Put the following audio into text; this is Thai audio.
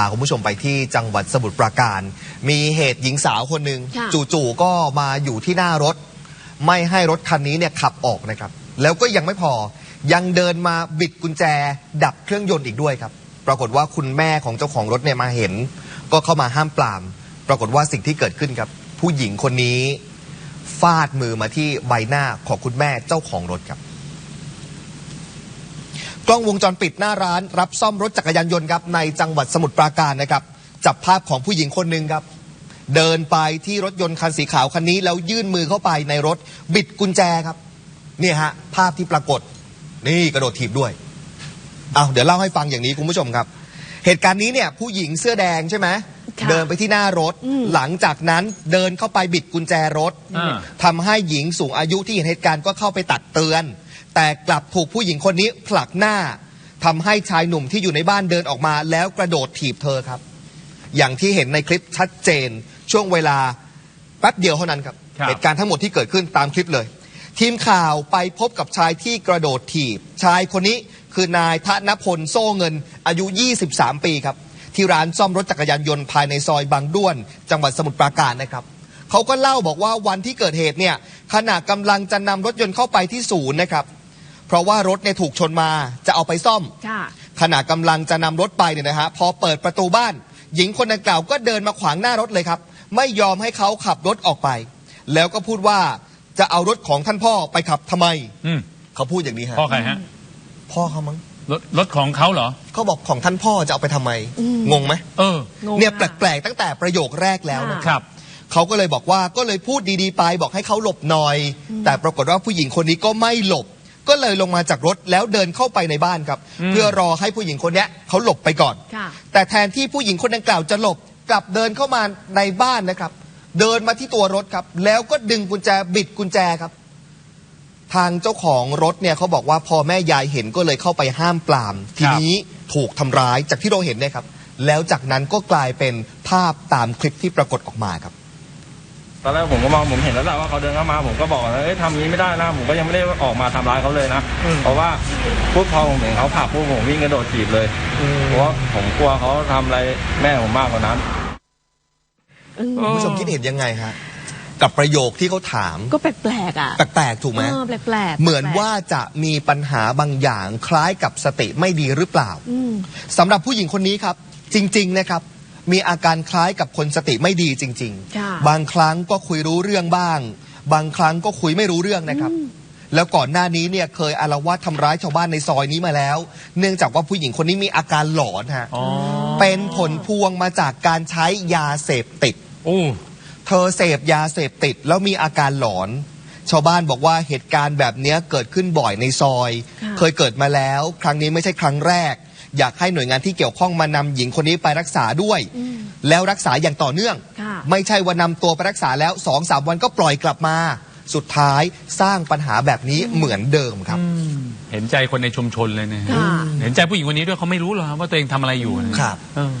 าคุณผู้ชมไปที่จังหวัดสมุทรปราการ มีเหตุหญิงสาวคนหนึ่งค่ะ จู่ๆก็มาอยู่ที่หน้ารถ ไม่ให้รถคันนี้เนี่ยขับออกนะครับ แล้วก็ยังไม่พอยังเดินมาบิดกุญแจ ดับเครื่องยนต์อีกด้วยครับ ปรากฏว่าคุณแม่ของเจ้าของรถเนี่ยมาเห็น ก็เข้ามาห้ามปราม ปรากฏว่าสิ่งที่เกิดขึ้นครับ ผู้หญิงคนนี้ฟาดมือมาที่ใบหน้าของคุณแม่เจ้าของรถครับ กล้องวงจรปิดหน้าร้าน รับซ่อมรถจักรยานยนต์ครับในจังหวัดสมุทรปราการนะครับ จับภาพของผู้หญิงคนหนึ่งครับ เดินไปที่รถยนต์คันสีขาวคันนี้ แล้วยื่นมือเข้าไปในรถบิดกุญแจครับนี่ฮะภาพที่ปรากฏ นี่กระโดดถีบด้วยเอาเดี๋ยวเล่าให้ฟังอย่างนี้คุณผู้ชมครับ เหตุการณ์นี้เนี่ยผู้หญิงเสื้อแดงใช่ไหม เดินไปที่หน้ารถอืมหลังจากนั้นเดินเข้าไปบิดกุญแจรถอ่า ทำให้หญิงสูงอายุที่เห็นเหตุการณ์ก็เข้าไปตักเตือน แต่กลับถูกผู้หญิงคนนี้ผลักหน้าทำให้ชายหนุ่มที่อยู่ในบ้านเดินออกมา แล้วกระโดดถีบเธอครับ อย่างที่เห็นในคลิปชัดเจน ช่วงเวลาแป๊บเดียวเท่านั้นครับครับ เหตุการณ์ทั้งหมดที่เกิดขึ้นตามคลิปเลย ทีมข่าวไปพบกับชายที่กระโดดถีบ ชายคนนี้คือนายธนพลโซ่เงินอายุ 23 ปีครับ ที่ร้านซ่อมรถจักรยานยนต์ภายในซอยบางด้วน จังหวัดสมุทรปราการนะครับเขาก็เล่าบอกว่าวันที่เกิดเหตุเนี่ยขณะกำลังจะนำรถยนต์เข้าไปที่ศูนย์นะครับ เพราะว่ารถเนี่ยถูกชนมาจะเอาไปซ่อมค่ะขณะกำลังจะนำรถไปเนี่ยนะฮะพอเปิดประตูบ้าน หญิงคนดังกล่าวก็เดินมาขวางหน้ารถเลยครับ ไม่ยอมให้เขาขับรถออกไป แล้วก็พูดว่าจะเอารถของท่านพ่อไปขับทำไมอืมเขาพูดอย่างนี้ฮะพ่อใครฮะพ่อเขามั้ง รถรถของเขาเหรอ เขาบอกของท่านพ่อจะเอาไปทำไมอืมงงไหมเออ งงเนี่ยอะแปลกๆตั้งแต่ประโยคแรกแล้วนะค่ะครับ เขาก็เลยบอกว่าก็เลยพูดดีๆไปบอกให้เขาหลบหน่อย แต่ปรากฏว่าผู้หญิงคนนี้ก็ไม่หลบ ก็เลยลงมาจากรถแล้วเดินเข้าไปในบ้านครับ อืม เพื่อรอให้ผู้หญิงคนเนี้ยเขาหลบไปก่อน ค่ะ แต่แทนที่ผู้หญิงคนดังกล่าวจะหลบ กลับเดินเข้ามาในบ้านนะครับ เดินมาที่ตัวรถครับ แล้วก็ดึงกุญแจบิดกุญแจครับ ทางเจ้าของรถเนี่ยเขาบอกว่าพอแม่ยายเห็นก็เลยเข้าไปห้ามปราม ทีนี้ถูกทำร้ายจากที่เราเห็นเนี่ยครับ แล้วจากนั้นก็กลายเป็นภาพตามคลิปที่ปรากฏออกมาครับ ตอนแรกผมก็มองผมเห็นแล้วแหละว่าเขาเดินเข้ามาผมก็บอกว่าเอ้ยทำอย่างนี้ไม่ได้นะผมก็ยังไม่ได้ออกมาทำร้ายเขาเลยนะเพราะว่าปุ๊บพอผมเห็นเขาผลักปุ๊บผมวิ่งกระโดดถีบเลยเพราะว่าผมกลัวเขาทำอะไรแม่ผมมากกว่านั้นอืมคุณผู้ชมคิดเห็นยังไงฮะ กับประโยคที่เขาถาม ก็แปลกๆอะแปลกๆถูกไหมเออแปลกๆเหมือนว่าจะมีปัญหาบางอย่างคล้ายกับสติไม่ดีหรือเปล่าอืมสำหรับผู้หญิงคนนี้ครับ จริง ๆนะครับ มีอาการคล้ายกับคนสติไม่ดีจริงค่ะๆบางครั้งก็คุยรู้เรื่องบ้าง บางครั้งก็คุยไม่รู้เรื่องนะครับแล้วก่อนหน้านี้เนี่ยเคยอารวาสทำร้ายชาวบ้านในซอยนี้มาแล้ว เนื่องจากว่าผู้หญิงคนนี้มีอาการหลอนฮะอ๋อเป็นผลพวงมาจากการใช้ยาเสพติดโอ้ เธอเสพยาเสพติดแล้วมีอาการหลอน ชาวบ้านบอกว่าเหตุการณ์แบบเนี้ยเกิดขึ้นบ่อยในซอยค่ะเคยเกิดมาแล้ว ครั้งนี้ไม่ใช่ครั้งแรก อยากให้หน่วยงานที่เกี่ยวข้องมานำหญิงคนนี้ไปรักษาด้วยอืมแล้วรักษาอย่างต่อเนื่องค่ะไม่ใช่ว่านำตัวไปรักษาแล้วสองสามวันก็ปล่อยกลับมา สุดท้ายสร้างปัญหาแบบนี้เหมือนเดิมครับเห็นใจคนในชุมชนเลยเนี่ยค่ะเห็นใจผู้หญิงคนนี้ด้วยเขาไม่รู้หรอกว่าตัวเองทำอะไรอยู่นะครับเออ